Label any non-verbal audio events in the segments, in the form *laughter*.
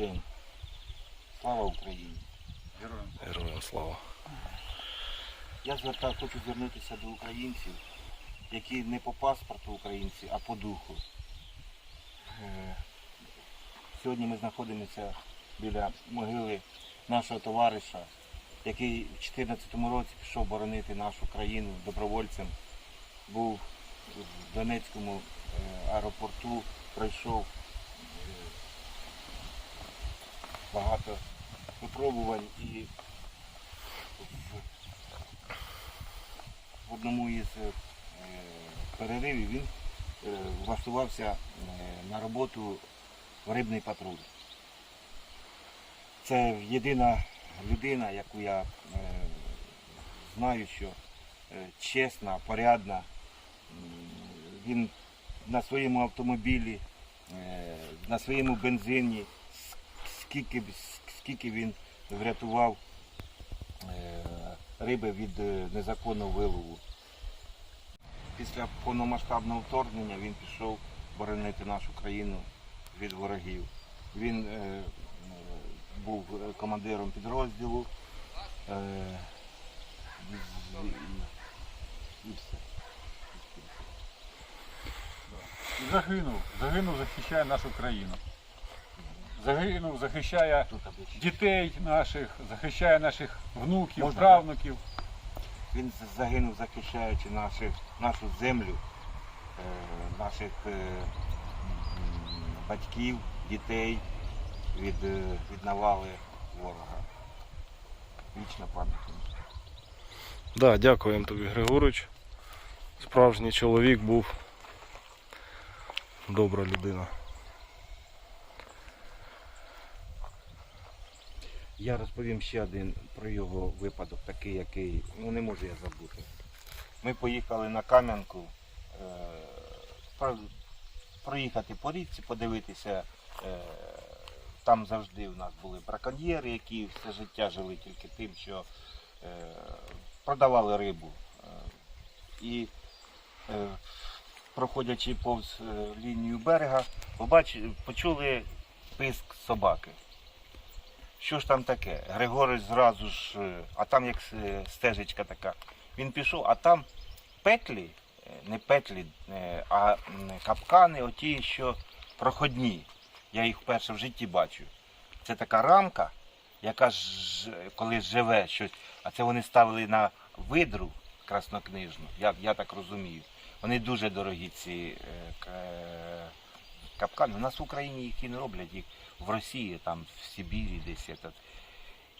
день. Слава Україні! Героям. Героям слава. Я звертаю, хочу звернутися до українців, які не по паспорту українці, а по духу. Е, Сьогодні ми знаходимося біля могили нашого товариша, який в 2014 році пішов боронити нашу країну добровольцем. Був в Донецькому е, аеропорту, пройшов е, багато випробувань і в одному із е, переривів він е, влаштувався е, на роботу в рибний патруль. Це єдина людина, яку я знаю, що чесна, порядна. Він на своєму автомобілі, на своєму бензині, скільки, скільки він врятував е, риби від е, незаконного вилову. Після повномасштабного вторгнення він пішов боронити нашу країну від ворогів. Він е, був командиром підрозділу. І все. Загинув. Загинув, захищає нашу країну. Загинув, захищає дітей наших, захищає наших внуків, Можна, правнуків. Він загинув, захищаючи наших, нашу землю, е, наших е, батьків, дітей від, е, від навали ворога. Вічна пам'ять. Да, дякуємо тобі, Григорич. Справжній чоловік був. Добра людина. Я розповім ще один про його випадок, такий, який ну не можу я забути. Ми поїхали на Кам'янку е, про- проїхати по річці, подивитися. Е, там завжди у нас були браконьєри, які все життя жили тільки тим, що е, продавали рибу. Е, і е, проходячи повз е, лінію берега, побачили, почули писк собаки. Що ж там таке? Григорич зразу ж, е, а там як е, стежечка така. Він пішов, а там петлі, е, не петлі, а капкани, оті, що проходні. Я їх вперше в житті бачу. Це така рамка, яка ж коли живе щось, а це вони ставили на видру краснокнижну, я, я так розумію. Вони дуже дорогі ці капкани. У нас в Україні їх і не роблять, їх в Росії, там, в Сибірі десь. Этот.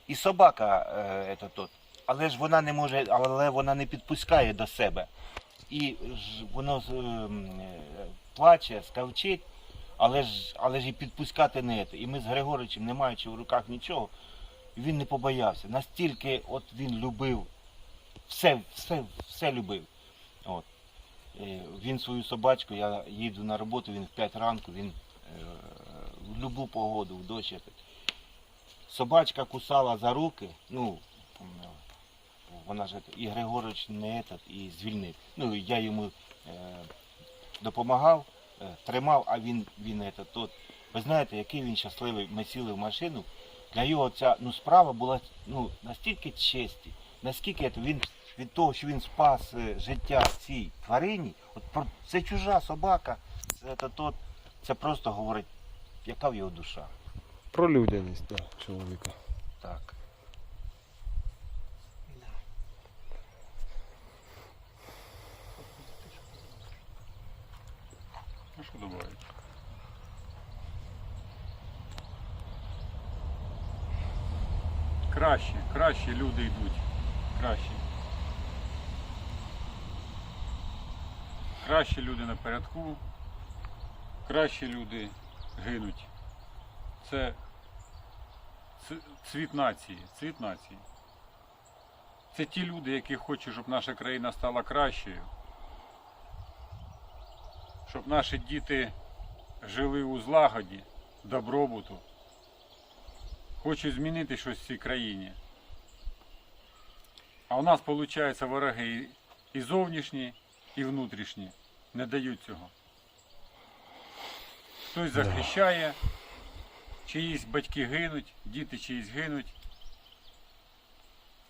І собака, е, этот, от, але ж вона не може, але вона не підпускає до себе. І ж воно ем, е, плаче, скавчить, але ж, але ж і підпускати не це. І ми з Григоричем, не маючи в руках нічого, він не побоявся. Настільки от він любив, все, все, все любив. От. Е, Він свою собачку, я їду на роботу, він в 5 ранку, він е, в будь-яку погоду, в дощ. этот. Собачка кусала за руки, ну, м, вона ж это, і Григорич не этот, і звільнив. Ну, я йому е, допомагав, е, тримав, а він, він этот, тот. Ви знаєте, який він щасливий, ми сіли в машину. Для його ця ну, справа була ну, настільки честі, наскільки это, він від того, що він спас е, життя цій тварині, от про це чужа собака, це, це, тот, це просто говорить, яка в його душа. Про людяність, да, чоловіка. Так. Ну що добавити? Краще, краще люди йдуть. Краще. Краще люди на порядку, краще люди гинуть. Це цвіт нації, цвіт нації. Це ті люди, які хочуть, щоб наша країна стала кращою. Щоб наші діти жили у злагоді, добробуту. Хочуть змінити щось в цій країні. А у нас, виходить, вороги і зовнішні, і внутрішні не дають цього. Хтось захищає, чиїсь батьки гинуть, діти чиїсь гинуть.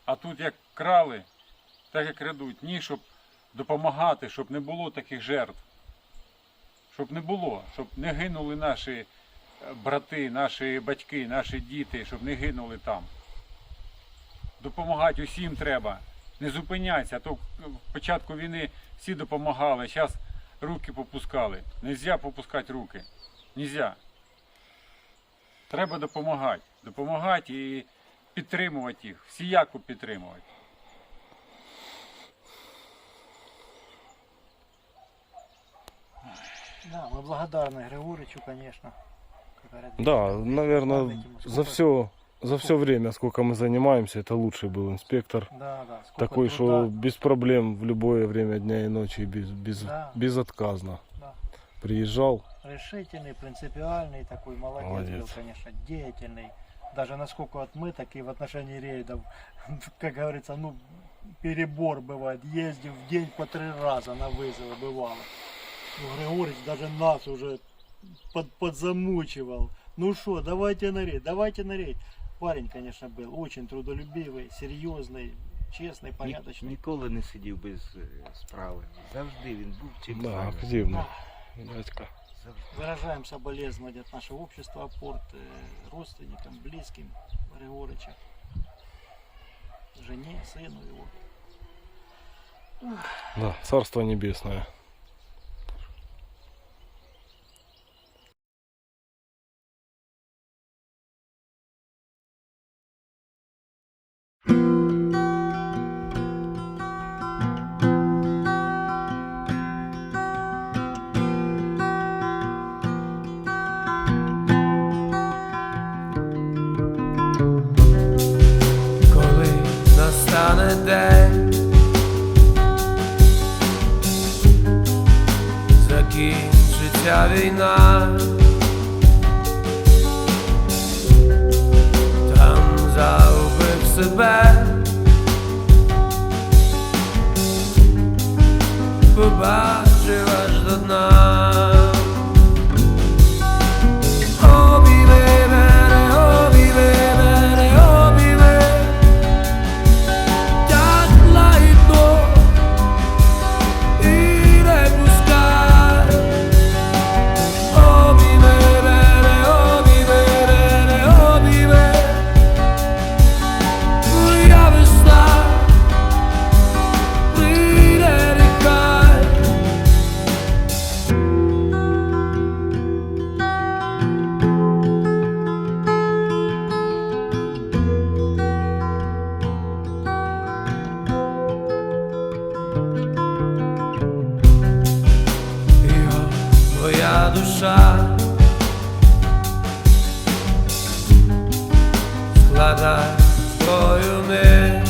А тут як крали, так і крадуть. Ні, щоб допомагати, щоб не було таких жертв. Щоб не було, щоб не гинули наші е, брати, наші батьки, наші діти, щоб не гинули там. Допомагати усім треба. Не зупинятися, а то початку війни всі допомагали, зараз руки попускали. Нельзя попускати руки. Нельзя. Треба допомагати. Допомагати і підтримувати їх, всіяко підтримувати. Да, мы благодарны Григоричу, конечно. как говорят, Да, этим наверное, сколько- за все, за все время, сколько мы занимаемся, это лучший был инспектор. Да, да. сколько Такой, труда, что без проблем в любое время дня и ночи, без, без, Да. безотказно. Да. Приезжал, Решительный, принципиальный такой, молодец, Молодец. был, конечно, деятельный. Даже насколько вот мы, так и в отношении рейдов, *laughs* как говорится, ну, перебор бывает. Ездим в день по три раза на вызовы бывало. Ну, Григорич даже нас уже под, подзамучивал. Ну что, давайте на рейд, давайте на рейд. Парень, конечно, был очень трудолюбивый, серьезный, честный, Ні- порядочный. ніколи не сидів без е, справи. Завжди він був чим да, зайнятий. активно. Дядька. Выражаем соболезнования от нашего общества Апорт, э, родственникам, близким Григорича, жене, сыну его. Да, царство небесное. День, закінчиться війна, душа. Складає свою мить